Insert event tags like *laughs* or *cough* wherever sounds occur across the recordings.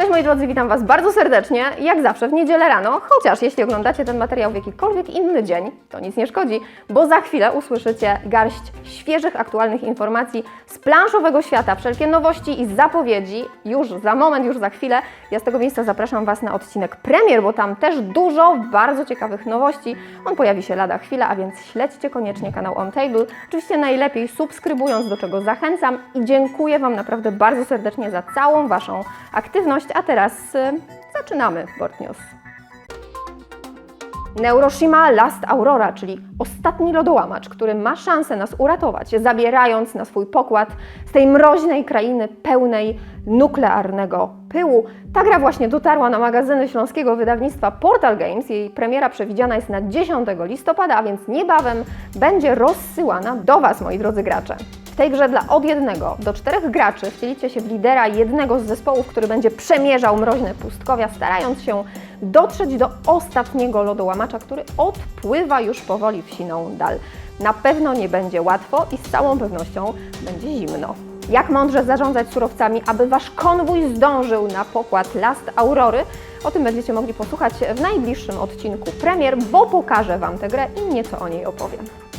Cześć moi drodzy, witam Was bardzo serdecznie, jak zawsze w niedzielę rano, chociaż jeśli oglądacie ten materiał w jakikolwiek inny dzień, to nic nie szkodzi, bo za chwilę usłyszycie garść świeżych, aktualnych informacji z planszowego świata, wszelkie nowości i zapowiedzi już za moment, już za chwilę. Ja z tego miejsca zapraszam Was na odcinek premier, bo tam też dużo bardzo ciekawych nowości. On pojawi się lada chwila, a więc śledźcie koniecznie kanał On Table. Oczywiście najlepiej subskrybując, do czego zachęcam i dziękuję Wam naprawdę bardzo serdecznie za całą Waszą aktywność. A teraz y, zaczynamy Board News. Neuroshima Last Aurora, czyli ostatni lodołamacz, który ma szansę nas uratować, zabierając na swój pokład z tej mroźnej krainy pełnej nuklearnego pyłu. Ta gra właśnie dotarła na magazyny śląskiego wydawnictwa Portal Games. Jej premiera przewidziana jest na 10 listopada, a więc niebawem będzie rozsyłana do Was, moi drodzy gracze. Tej grze dla od jednego do czterech graczy wcielicie się w lidera jednego z zespołów, który będzie przemierzał mroźne pustkowia, starając się dotrzeć do ostatniego lodołamacza, który odpływa już powoli w siną dal. Na pewno nie będzie łatwo i z całą pewnością będzie zimno. Jak mądrze zarządzać surowcami, aby Wasz konwój zdążył na pokład Last Aurory? O tym będziecie mogli posłuchać w najbliższym odcinku premier, bo pokażę Wam tę grę i nieco o niej opowiem.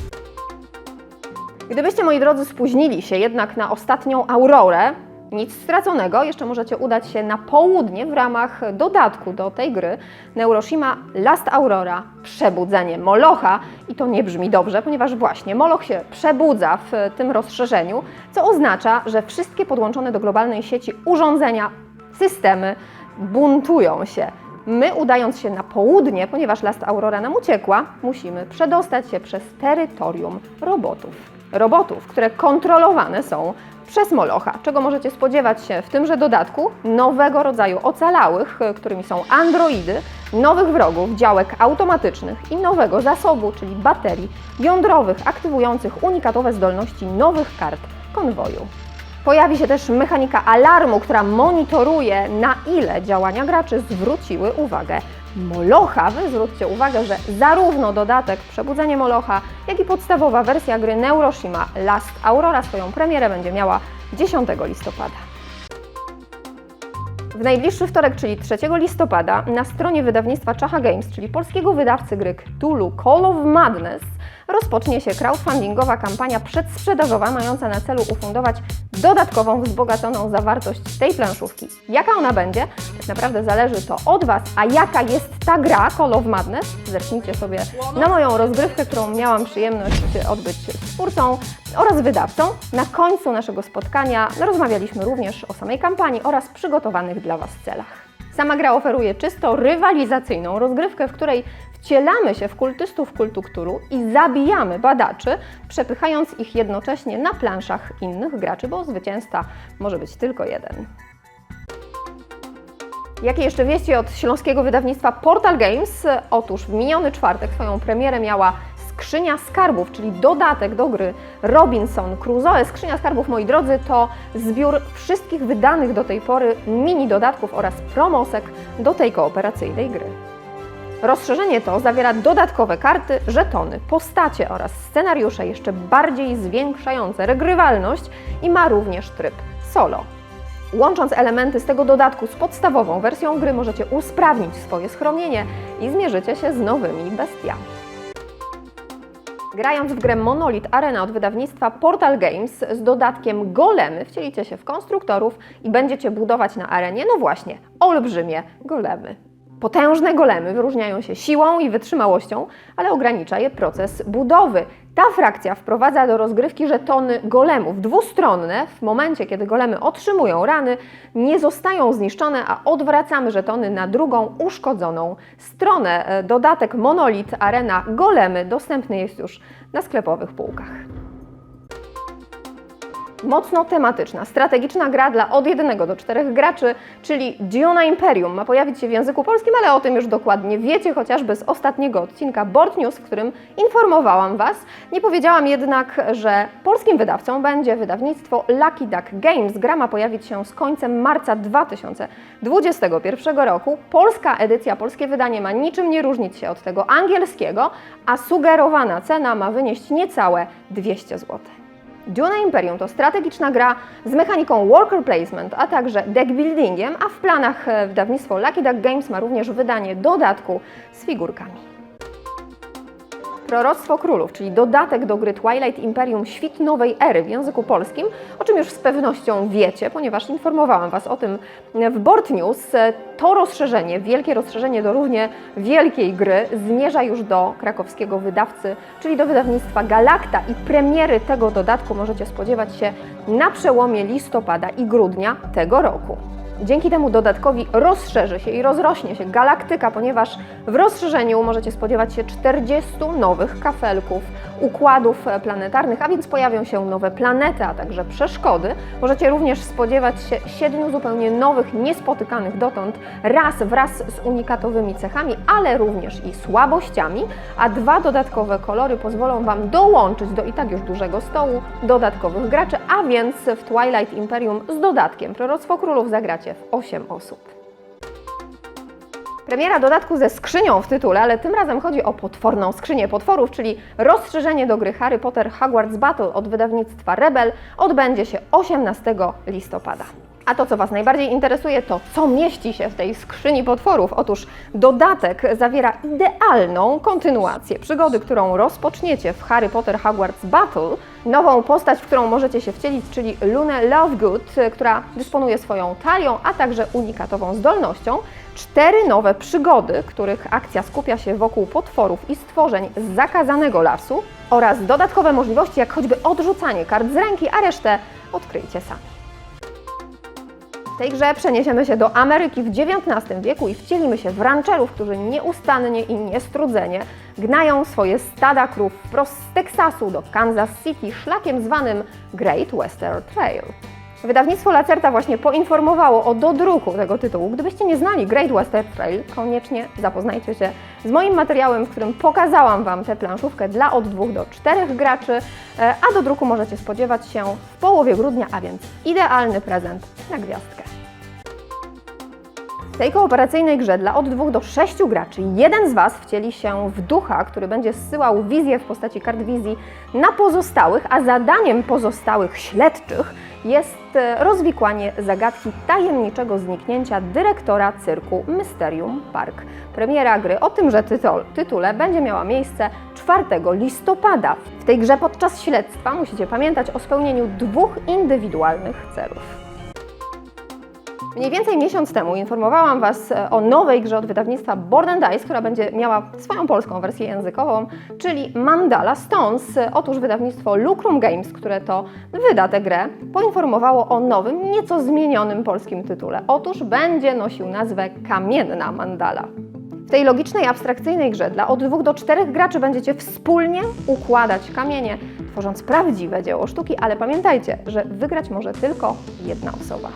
Gdybyście, moi drodzy, spóźnili się jednak na ostatnią aurorę, nic straconego, jeszcze możecie udać się na południe w ramach dodatku do tej gry Neuroshima Last Aurora Przebudzenie Molocha i to nie brzmi dobrze, ponieważ właśnie Moloch się przebudza w tym rozszerzeniu, co oznacza, że wszystkie podłączone do globalnej sieci urządzenia, systemy buntują się. My, udając się na południe, ponieważ Last Aurora nam uciekła, musimy przedostać się przez terytorium robotów. Robotów, które kontrolowane są przez Molocha, czego możecie spodziewać się w tymże dodatku nowego rodzaju ocalałych, którymi są androidy, nowych wrogów, działek automatycznych i nowego zasobu, czyli baterii jądrowych, aktywujących unikatowe zdolności nowych kart konwoju. Pojawi się też mechanika alarmu, która monitoruje, na ile działania graczy zwróciły uwagę Molocha. Wy zwróćcie uwagę, że zarówno dodatek Przebudzenie Molocha, jak i podstawowa wersja gry Neuroshima Last Aurora swoją premierę będzie miała 10 listopada. W najbliższy wtorek, czyli 3 listopada, na stronie wydawnictwa Czacha Games, czyli polskiego wydawcy gry Cthulhu Call of Madness, rozpocznie się crowdfundingowa kampania przedsprzedażowa mająca na celu ufundować dodatkową, wzbogaconą zawartość tej planszówki. Jaka ona będzie? Tak naprawdę zależy to od Was, a jaka jest ta gra Call of Madness? Zerknijcie sobie na moją rozgrywkę, którą miałam przyjemność odbyć z twórcą oraz wydawcą. Na końcu naszego spotkania rozmawialiśmy również o samej kampanii oraz przygotowanych dla Was celach. Sama gra oferuje czysto rywalizacyjną rozgrywkę, w której wcielamy się w kultystów kultu Cthulhu i zabijamy badaczy, przepychając ich jednocześnie na planszach innych graczy, bo zwycięzca może być tylko jeden. Jakie jeszcze wieści od śląskiego wydawnictwa Portal Games? Otóż w miniony czwartek swoją premierę miała Skrzynia Skarbów, czyli dodatek do gry Robinson Crusoe. Skrzynia Skarbów, moi drodzy, to zbiór wszystkich wydanych do tej pory mini dodatków oraz promosek do tej kooperacyjnej gry. Rozszerzenie to zawiera dodatkowe karty, żetony, postacie oraz scenariusze jeszcze bardziej zwiększające regrywalność i ma również tryb solo. Łącząc elementy z tego dodatku z podstawową wersją gry możecie usprawnić swoje schronienie i zmierzycie się z nowymi bestiami. Grając w grę Monolith Arena od wydawnictwa Portal Games z dodatkiem Golemy wcielicie się w konstruktorów i będziecie budować na arenie, no właśnie, olbrzymie golemy. Potężne golemy wyróżniają się siłą i wytrzymałością, ale ogranicza je proces budowy. Ta frakcja wprowadza do rozgrywki żetony golemów dwustronne. W momencie, kiedy golemy otrzymują rany, nie zostają zniszczone, a odwracamy żetony na drugą uszkodzoną stronę. E, Dodatek Monolith Arena Golemy dostępny jest już na sklepowych półkach. Mocno tematyczna, strategiczna gra dla od 1 do 4 graczy, czyli Duna Imperium ma pojawić się w języku polskim, ale o tym już dokładnie wiecie, chociażby z ostatniego odcinka Board News, w którym informowałam Was. Nie powiedziałam jednak, że polskim wydawcą będzie wydawnictwo Lucky Duck Games. Gra ma pojawić się z końcem marca 2021 roku. Polska edycja, polskie wydanie ma niczym nie różnić się od tego angielskiego, a sugerowana cena ma wynieść niecałe 200 zł. Dune Imperium to strategiczna gra z mechaniką worker placement, a także deck buildingiem, a w planach e, wydawnictwo Lucky Duck Games ma również wydanie dodatku z figurkami. Proroctwo Królów, czyli dodatek do gry Twilight Imperium Świt Nowej Ery w języku polskim, o czym już z pewnością wiecie, ponieważ informowałam Was o tym w Board News. To rozszerzenie, wielkie rozszerzenie do równie wielkiej gry zmierza już do krakowskiego wydawcy, czyli do wydawnictwa Galacta i premiery tego dodatku możecie spodziewać się na przełomie listopada i grudnia tego roku. Dzięki temu dodatkowi rozszerzy się i rozrośnie się galaktyka, ponieważ w rozszerzeniu możecie spodziewać się 40 nowych kafelków, układów e, planetarnych, a więc pojawią się nowe planety, a także przeszkody. Możecie również spodziewać się siedmiu zupełnie nowych, niespotykanych dotąd ras wraz z unikatowymi cechami, ale również i słabościami, a dwa dodatkowe kolory pozwolą Wam dołączyć do i tak już dużego stołu dodatkowych graczy, a więc w Twilight Imperium z dodatkiem Proroctwo Królów zagracie w 8 osób. Premiera dodatku ze skrzynią w tytule, ale tym razem chodzi o potworną skrzynię potworów, czyli rozszerzenie do gry Harry Potter Hogwarts Battle od wydawnictwa Rebel odbędzie się 18 listopada. A to, co Was najbardziej interesuje, to co mieści się w tej skrzyni potworów. Otóż dodatek zawiera idealną kontynuację przygody, którą rozpoczniecie w Harry Potter Hogwarts Battle. Nową postać, w którą możecie się wcielić, czyli Lunę Lovegood, która dysponuje swoją talią, a także unikatową zdolnością. Cztery nowe przygody, których akcja skupia się wokół potworów i stworzeń z zakazanego lasu oraz dodatkowe możliwości, jak choćby odrzucanie kart z ręki, a resztę odkryjcie sami. Tej grze przeniesiemy się do Ameryki w XIX wieku i wcielimy się w rancherów, którzy nieustannie i niestrudzenie gnają swoje stada krów wprost z Teksasu do Kansas City szlakiem zwanym Great Western Trail. Wydawnictwo Lacerta właśnie poinformowało o dodruku tego tytułu. Gdybyście nie znali Great Western Trail, koniecznie zapoznajcie się z moim materiałem, w którym pokazałam Wam tę planszówkę dla od 2 do 4 graczy, e, a do druku możecie spodziewać się w połowie grudnia, a więc idealny prezent na gwiazdkę. Tej kooperacyjnej grze dla od 2 do 6 graczy jeden z Was wcieli się w ducha, który będzie zsyłał wizję w postaci kart wizji na pozostałych, a zadaniem pozostałych śledczych jest e, rozwikłanie zagadki tajemniczego zniknięcia dyrektora cyrku Mysterium Park. Premiera gry o tymże tytol, tytule będzie miała miejsce 4 listopada. W tej grze podczas śledztwa musicie pamiętać o spełnieniu dwóch indywidualnych celów. Mniej więcej miesiąc temu informowałam Was e, o nowej grze od wydawnictwa Board and Dice, która będzie miała swoją polską wersję językową, czyli Mandala Stones. Otóż wydawnictwo Lucrum Games, które to wyda tę grę, poinformowało o nowym, nieco zmienionym polskim tytule. Otóż będzie nosił nazwę Kamienna Mandala. W tej logicznej, abstrakcyjnej grze dla od dwóch do czterech graczy będziecie wspólnie układać kamienie, tworząc prawdziwe dzieło sztuki, ale pamiętajcie, że wygrać może tylko jedna osoba.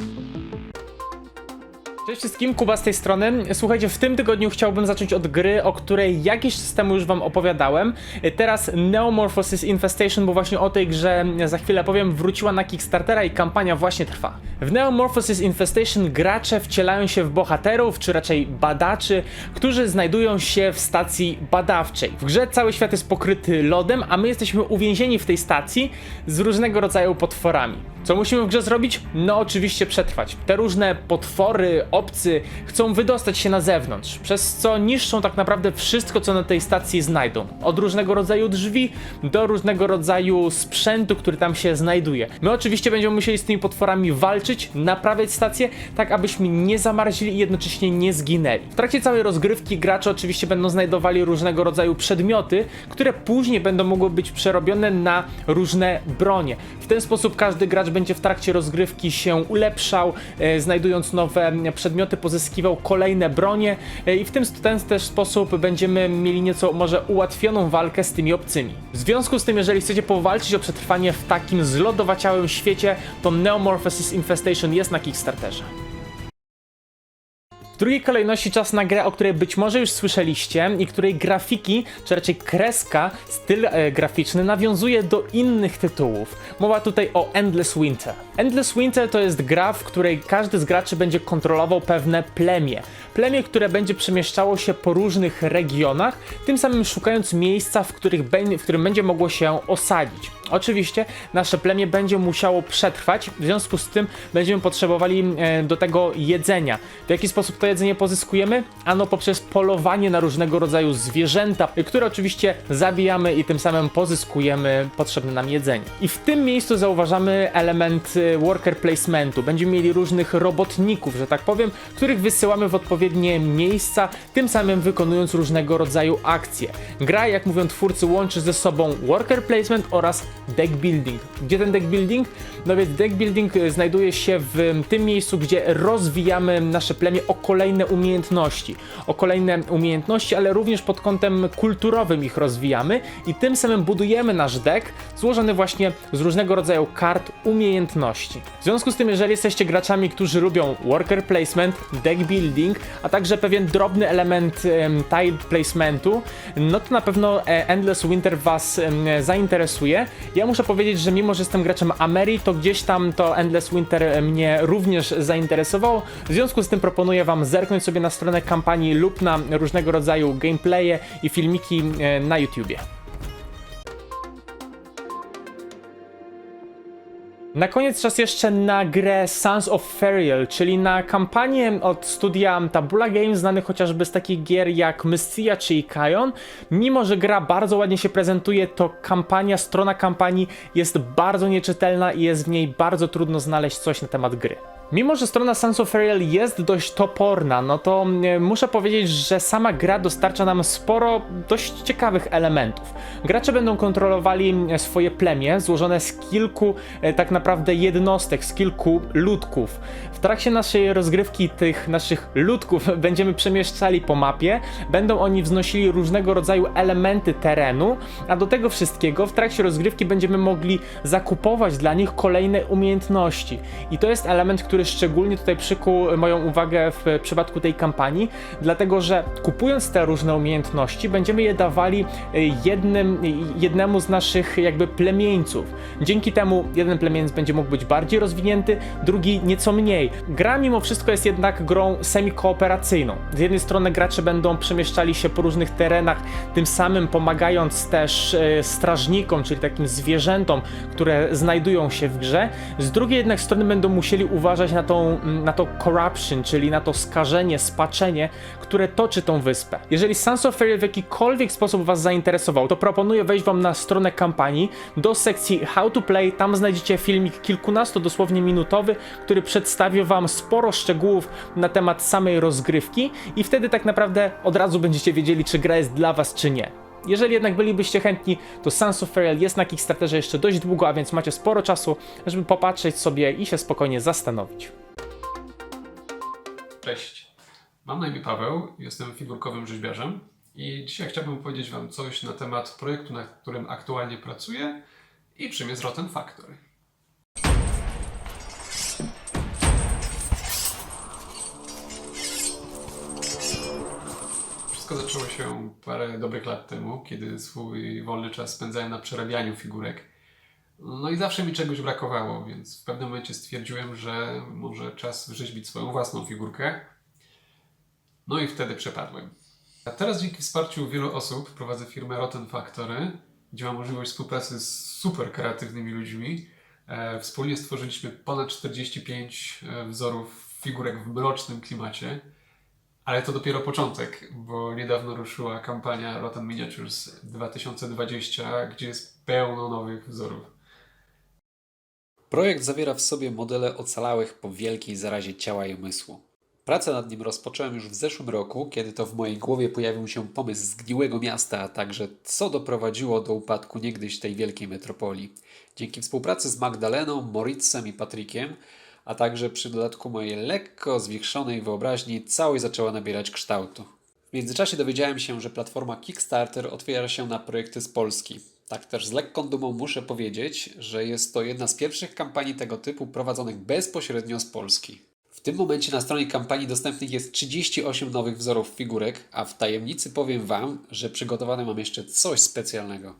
Cześć wszystkim, Kuba z tej strony. Słuchajcie, w tym tygodniu chciałbym zacząć od gry, o której jakiś czas temu już wam opowiadałem. Teraz Neomorphosis Infestation, bo właśnie o tej grze za chwilę powiem, wróciła na Kickstartera i kampania właśnie trwa. W Neomorphosis Infestation gracze wcielają się w bohaterów, czy raczej badaczy, którzy znajdują się w stacji badawczej. W grze cały świat jest pokryty lodem, a my jesteśmy uwięzieni w tej stacji z różnego rodzaju potworami. Co musimy w grze zrobić? No oczywiście przetrwać. Te różne potwory, obcy chcą wydostać się na zewnątrz, przez co niszczą tak naprawdę wszystko, co na tej stacji znajdą. Od różnego rodzaju drzwi do różnego rodzaju sprzętu, który tam się znajduje. My oczywiście będziemy musieli z tymi potworami walczyć, naprawiać stację, tak abyśmy nie zamarzli i jednocześnie nie zginęli. W trakcie całej rozgrywki gracze oczywiście będą znajdowali różnego rodzaju przedmioty, które później będą mogły być przerobione na różne bronie. W ten sposób każdy gracz będzie w trakcie rozgrywki się ulepszał, e, znajdując nowe przedmioty, pozyskiwał kolejne bronie e, i w tym ten też sposób będziemy mieli nieco może ułatwioną walkę z tymi obcymi. W związku z tym, jeżeli chcecie powalczyć o przetrwanie w takim zlodowaciałym świecie, to Neomorphosis Infestation jest na Kickstarterze. W drugiej kolejności czas na grę, o której być może już słyszeliście i której grafiki, czy raczej kreska, styl e, graficzny nawiązuje do innych tytułów. Mowa tutaj o Endless Winter. Endless Winter to jest gra, w której każdy z graczy będzie kontrolował pewne plemię. Plemię, które będzie przemieszczało się po różnych regionach, tym samym szukając miejsca, w, których w którym będzie mogło się osadzić. Oczywiście nasze plemię będzie musiało przetrwać, w związku z tym będziemy potrzebowali e, do tego jedzenia. W jaki sposób to jedzenie pozyskujemy? Ano poprzez polowanie na różnego rodzaju zwierzęta, które oczywiście zabijamy i tym samym pozyskujemy potrzebne nam jedzenie. I w tym miejscu zauważamy element y, worker placementu. Będziemy mieli różnych robotników, że tak powiem, których wysyłamy w odpowiednie miejsca, tym samym wykonując różnego rodzaju akcje. Gra, jak mówią twórcy, łączy ze sobą worker placement oraz deck building. Gdzie ten deck building? No więc deck building y, znajduje się w tym miejscu, gdzie rozwijamy nasze plemię o kolejne umiejętności. O kolejne umiejętności, ale również pod kątem kulturowym ich rozwijamy i tym samym budujemy nasz deck złożony właśnie z różnego rodzaju kart umiejętności. W związku z tym, jeżeli jesteście graczami, którzy lubią worker placement, deck building, a także pewien drobny element em, tile placementu, no to na pewno e, Endless Winter was zainteresuje. Ja muszę powiedzieć, że mimo, że jestem graczem Ameri, to gdzieś tam to Endless Winter e, mnie również zainteresowało. W związku z tym proponuję wam zerknąć sobie na stronę kampanii lub na różnego rodzaju gameplaye i filmiki e, na YouTubie. Na koniec czas jeszcze na grę Sons of Ferial, czyli na kampanię od studia Tabula Games, znanych chociażby z takich gier jak Mystia czy Ikajon. Mimo, że gra bardzo ładnie się prezentuje, to kampania, strona kampanii jest bardzo nieczytelna i jest w niej bardzo trudno znaleźć coś na temat gry. Mimo, że strona Sons of Ferial jest dość toporna, no to e, muszę powiedzieć, że sama gra dostarcza nam sporo dość ciekawych elementów. Gracze będą kontrolowali e, swoje plemię, złożone z kilku e, tak naprawdę jednostek, z kilku ludków. W trakcie naszej rozgrywki tych naszych ludków *laughs* będziemy przemieszczali po mapie, będą oni wznosili różnego rodzaju elementy terenu, a do tego wszystkiego w trakcie rozgrywki będziemy mogli zakupować dla nich kolejne umiejętności. I to jest element, który szczególnie tutaj przykuł moją uwagę w przypadku tej kampanii, dlatego że kupując te różne umiejętności, będziemy je dawali e, jednym, jednemu z naszych jakby plemieńców. Dzięki temu jeden plemieniec będzie mógł być bardziej rozwinięty, drugi nieco mniej. Gra mimo wszystko jest jednak grą semi-kooperacyjną. Z jednej strony gracze będą przemieszczali się po różnych terenach, tym samym pomagając też e, strażnikom, czyli takim zwierzętom, które znajdują się w grze. Z drugiej jednak strony będą musieli uważać na, tą, na to corruption, czyli na to skażenie, spaczenie, które toczy tą wyspę. Jeżeli Sons of Fairy w jakikolwiek sposób Was zainteresował, to proponuję wejść Wam na stronę kampanii do sekcji How to Play. Tam znajdziecie filmik kilkunasto dosłownie minutowy, który przedstawi Wam sporo szczegółów na temat samej rozgrywki i wtedy tak naprawdę od razu będziecie wiedzieli, czy gra jest dla Was, czy nie. Jeżeli jednak bylibyście chętni, to Sons of Ferial jest na Kickstarterze jeszcze dość długo, a więc macie sporo czasu, żeby popatrzeć sobie i się spokojnie zastanowić. Cześć. Mam na imię Paweł, jestem figurkowym rzeźbiarzem i dzisiaj chciałbym powiedzieć Wam coś na temat projektu, nad którym aktualnie pracuję i czym jest Rotten Factory. Wszystko zaczęło się parę dobrych lat temu, kiedy swój wolny czas spędzałem na przerabianiu figurek. No i zawsze mi czegoś brakowało, więc w pewnym momencie stwierdziłem, że może czas wyrzeźbić swoją własną figurkę. No i wtedy przepadłem. A teraz dzięki wsparciu wielu osób prowadzę firmę Rotten Factory, gdzie mam możliwość współpracy z super kreatywnymi ludźmi. E, wspólnie stworzyliśmy ponad 45 e, wzorów figurek w mrocznym klimacie. Ale to dopiero początek, bo niedawno ruszyła kampania Rotten Miniatures 2020, gdzie jest pełno nowych wzorów. Projekt zawiera w sobie modele ocalałych po wielkiej zarazie ciała i umysłu. Pracę nad nim rozpocząłem już w zeszłym roku, kiedy to w mojej głowie pojawił się pomysł zgniłego miasta, a także co doprowadziło do upadku niegdyś tej wielkiej metropolii. Dzięki współpracy z Magdaleną, Moritzem i Patrykiem, a także przy dodatku mojej lekko zwichrzonej wyobraźni, całość zaczęła nabierać kształtu. W międzyczasie dowiedziałem się, że platforma Kickstarter otwiera się na projekty z Polski. Tak też z lekką dumą muszę powiedzieć, że jest to jedna z pierwszych kampanii tego typu prowadzonych bezpośrednio z Polski. W tym momencie na stronie kampanii dostępnych jest 38 nowych wzorów figurek, a w tajemnicy powiem Wam, że przygotowane mam jeszcze coś specjalnego.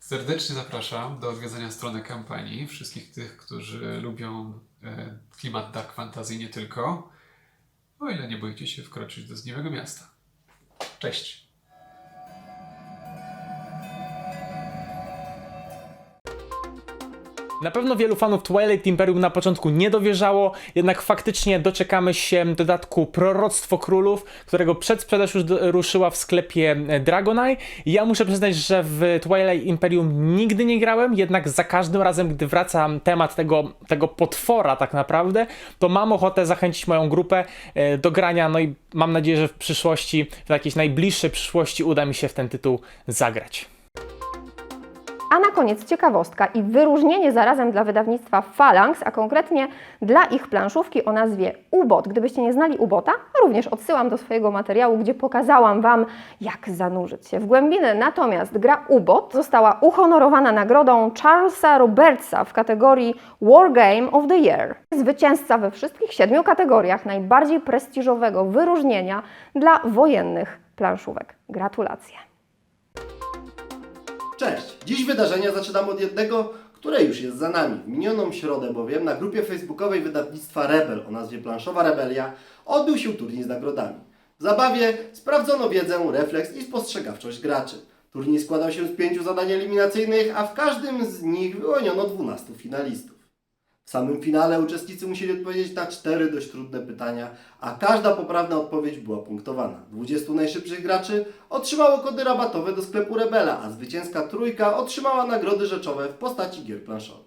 Serdecznie zapraszam do odwiedzenia strony kampanii. Wszystkich tych, którzy lubią klimat dark fantasy nie tylko. O ile nie boicie się wkroczyć do zgniłego miasta. Cześć! Na pewno wielu fanów Twilight Imperium na początku nie dowierzało, jednak faktycznie doczekamy się dodatku Proroctwo Królów, którego przedsprzedaż już ruszyła w sklepie Dragonite. Ja muszę przyznać, że w Twilight Imperium nigdy nie grałem, jednak za każdym razem, gdy wraca temat tego, tego potwora tak naprawdę, to mam ochotę zachęcić moją grupę e, do grania, no i mam nadzieję, że w przyszłości, w jakiejś najbliższej przyszłości uda mi się w ten tytuł zagrać. A na koniec ciekawostka i wyróżnienie zarazem dla wydawnictwa Phalanx, a konkretnie dla ich planszówki o nazwie Ubot. Gdybyście nie znali Ubota, również odsyłam do swojego materiału, gdzie pokazałam Wam, jak zanurzyć się w głębiny. Natomiast gra Ubot została uhonorowana nagrodą Charlesa Robertsa w kategorii War Game of the Year. Zwycięzca we wszystkich siedmiu kategoriach najbardziej prestiżowego wyróżnienia dla wojennych planszówek. Gratulacje. Cześć! Dziś wydarzenia zaczynam od jednego, które już jest za nami. W minioną środę bowiem na grupie facebookowej wydawnictwa Rebel o nazwie Planszowa Rebelia odbył się turniej z nagrodami. W zabawie sprawdzono wiedzę, refleks i spostrzegawczość graczy. Turniej składał się z pięciu zadań eliminacyjnych, a w każdym z nich wyłoniono 12 finalistów. W samym finale uczestnicy musieli odpowiedzieć na cztery dość trudne pytania, a każda poprawna odpowiedź była punktowana. 20 najszybszych graczy otrzymało kody rabatowe do sklepu Rebela, a zwycięska trójka otrzymała nagrody rzeczowe w postaci gier planszowych.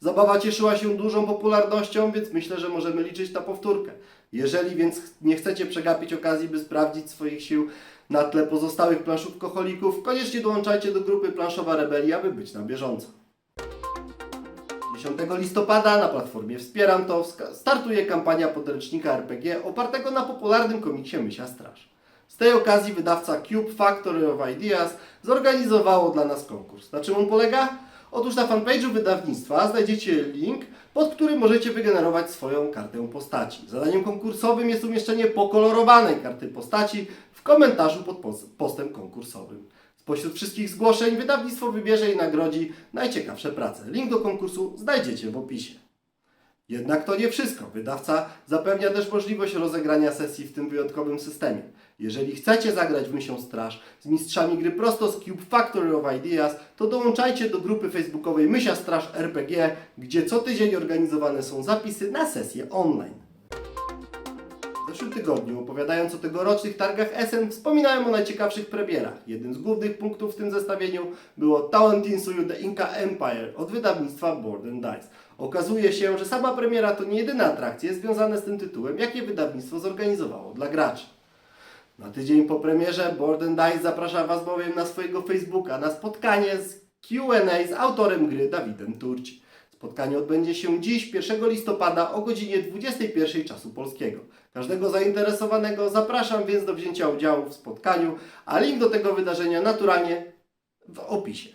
Zabawa cieszyła się dużą popularnością, więc myślę, że możemy liczyć na powtórkę. Jeżeli więc nie chcecie przegapić okazji, by sprawdzić swoich sił na tle pozostałych planszówkoholików, koniecznie dołączajcie do grupy Planszowa Rebelii, aby być na bieżąco. 10 listopada na platformie Wspieram to startuje kampania podręcznika RPG opartego na popularnym komiksie Mysia Straż. Z tej okazji wydawca Cube Factory of Ideas zorganizowało dla nas konkurs. Na czym on polega? Otóż na fanpage'u wydawnictwa znajdziecie link, pod którym możecie wygenerować swoją kartę postaci. Zadaniem konkursowym jest umieszczenie pokolorowanej karty postaci w komentarzu pod pos- postem konkursowym. Spośród wszystkich zgłoszeń wydawnictwo wybierze i nagrodzi najciekawsze prace. Link do konkursu znajdziecie w opisie. Jednak to nie wszystko. Wydawca zapewnia też możliwość rozegrania sesji w tym wyjątkowym systemie. Jeżeli chcecie zagrać w Mysią Straż z mistrzami gry prosto z Cube Factory of Ideas, to dołączajcie do grupy facebookowej Mysia Straż RPG, gdzie co tydzień organizowane są zapisy na sesje online. Zeszłym tygodniu, opowiadając o tegorocznych targach SN, wspominałem o najciekawszych premierach. Jednym z głównych punktów w tym zestawieniu było Talent Insuyu The Inca Empire od wydawnictwa Board and Dice. Okazuje się, że sama premiera to nie jedyne atrakcje związane z tym tytułem, jakie wydawnictwo zorganizowało dla graczy. Na tydzień po premierze Board and Dice zaprasza Was bowiem na swojego Facebooka na spotkanie z Q&A z autorem gry Dawidem Turci. Spotkanie odbędzie się dziś, 1 listopada o godzinie 21 czasu polskiego. Każdego zainteresowanego zapraszam więc do wzięcia udziału w spotkaniu, a link do tego wydarzenia naturalnie w opisie.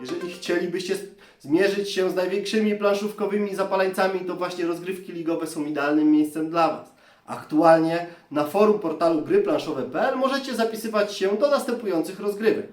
Jeżeli chcielibyście zmierzyć się z największymi planszówkowymi zapaleńcami, to właśnie rozgrywki ligowe są idealnym miejscem dla Was. Aktualnie na forum portalu gryplanszowe.pl możecie zapisywać się do następujących rozgrywek.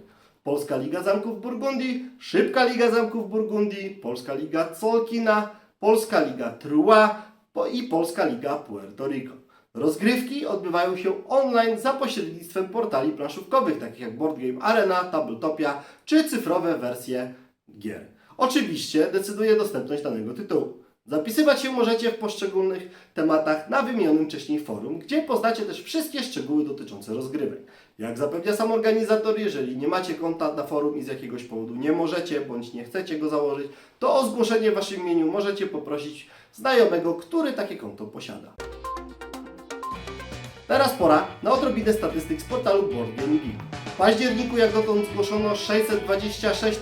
Polska Liga Zamków Burgundii, Szybka Liga Zamków Burgundii, Polska Liga Colkina, Polska Liga Trua i Polska Liga Puerto Rico. Rozgrywki odbywają się online za pośrednictwem portali planszówkowych, takich jak Board Game Arena, Tabletopia czy cyfrowe wersje gier. Oczywiście decyduje dostępność danego tytułu. Zapisywać się możecie w poszczególnych tematach na wymienionym wcześniej forum, gdzie poznacie też wszystkie szczegóły dotyczące rozgrywek. Jak zapewnia sam organizator, jeżeli nie macie konta na forum i z jakiegoś powodu nie możecie bądź nie chcecie go założyć, to o zgłoszenie w waszym imieniu możecie poprosić znajomego, który takie konto posiada. Teraz pora na odrobinę statystyk z portalu Board. W październiku jak dotąd zgłoszono 626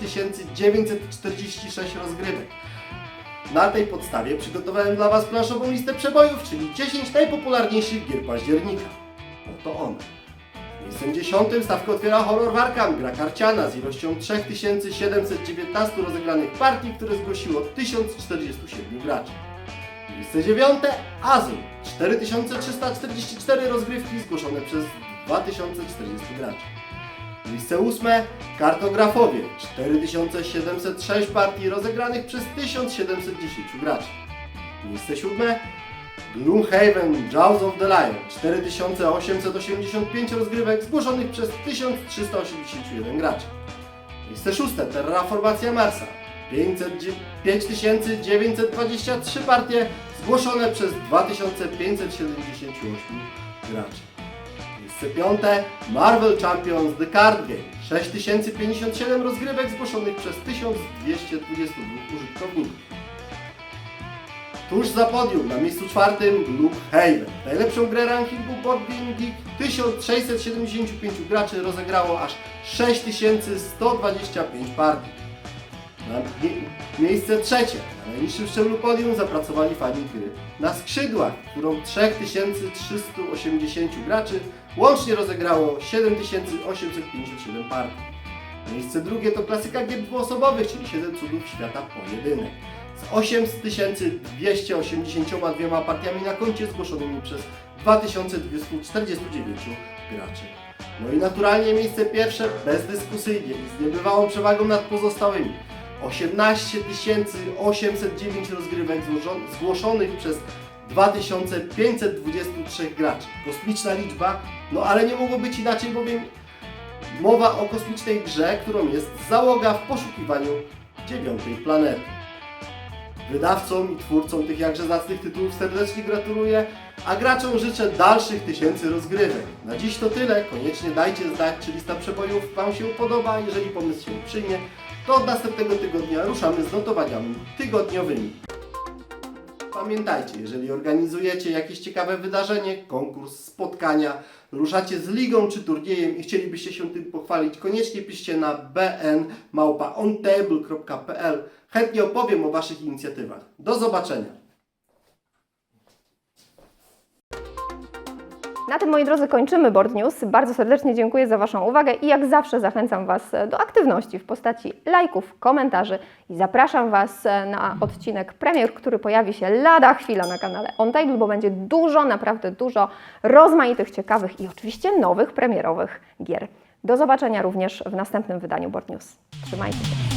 946 rozgrywek. Na tej podstawie przygotowałem dla Was planszową listę przebojów, czyli 10 najpopularniejszych gier października. Oto one. Miejscem 10 stawkę otwiera Horror Warkam, gra karciana z ilością 3719 rozegranych partii, które zgłosiło 1047 graczy. Miejsce dziewiąte Azul 4344 rozgrywki zgłoszone przez 2040 graczy. Miejsce ósme Kartografowie 4706 partii rozegranych przez 1710 graczy. Miejsce siódme Gloomhaven Jaws of the Lion 4885 rozgrywek zgłoszonych przez 1381 graczy. Miejsce szóste Terraformacja Marsa 500 5923 partie zgłoszone przez 2578 graczy. Miejsce piąte Marvel Champions The Card Game 6057 rozgrywek zgłoszonych przez 1222 użytkowników. Tuż za podium na miejscu czwartym Gloomhaven. Najlepszą grę rankingu Board Game Geek 1675 graczy rozegrało aż 6125 partii. Na mie- miejsce trzecie, na najniższym szczeblu podium zapracowali fani gry na skrzydłach, którą 3380 graczy łącznie rozegrało 7857 partii. Miejsce drugie to klasyka gier dwuosobowych, czyli 7 cudów świata pojedynek. Z 8282 partiami na koncie zgłoszonymi przez 2249 graczy. No i naturalnie miejsce pierwsze bezdyskusyjnie i z niebywałą przewagą nad pozostałymi. 18 809 rozgrywek zgłoszonych przez 2523 graczy. Kosmiczna liczba, no ale nie mogło być inaczej, bowiem mowa o kosmicznej grze, którą jest załoga w poszukiwaniu dziewiątej planety. Wydawcom i twórcom tych jakże zacnych tytułów serdecznie gratuluję, a graczom życzę dalszych tysięcy rozgrywek. Na dziś to tyle, koniecznie dajcie znać, czy lista przebojów Wam się podoba, jeżeli pomysł się przyjmie, to od następnego tygodnia ruszamy z notowaniami tygodniowymi. Pamiętajcie, jeżeli organizujecie jakieś ciekawe wydarzenie, konkurs, spotkania, ruszacie z ligą czy turniejem i chcielibyście się tym pochwalić, koniecznie piszcie na bn.ontable.pl. Chętnie opowiem o Waszych inicjatywach. Do zobaczenia! Na tym, moi drodzy, kończymy Board News. Bardzo serdecznie dziękuję za Waszą uwagę i jak zawsze zachęcam Was do aktywności w postaci lajków, komentarzy i zapraszam Was na odcinek premier, który pojawi się lada chwila na kanale OnTable, bo będzie dużo, naprawdę dużo rozmaitych, ciekawych i oczywiście nowych premierowych gier. Do zobaczenia również w następnym wydaniu Board News. Trzymajcie się.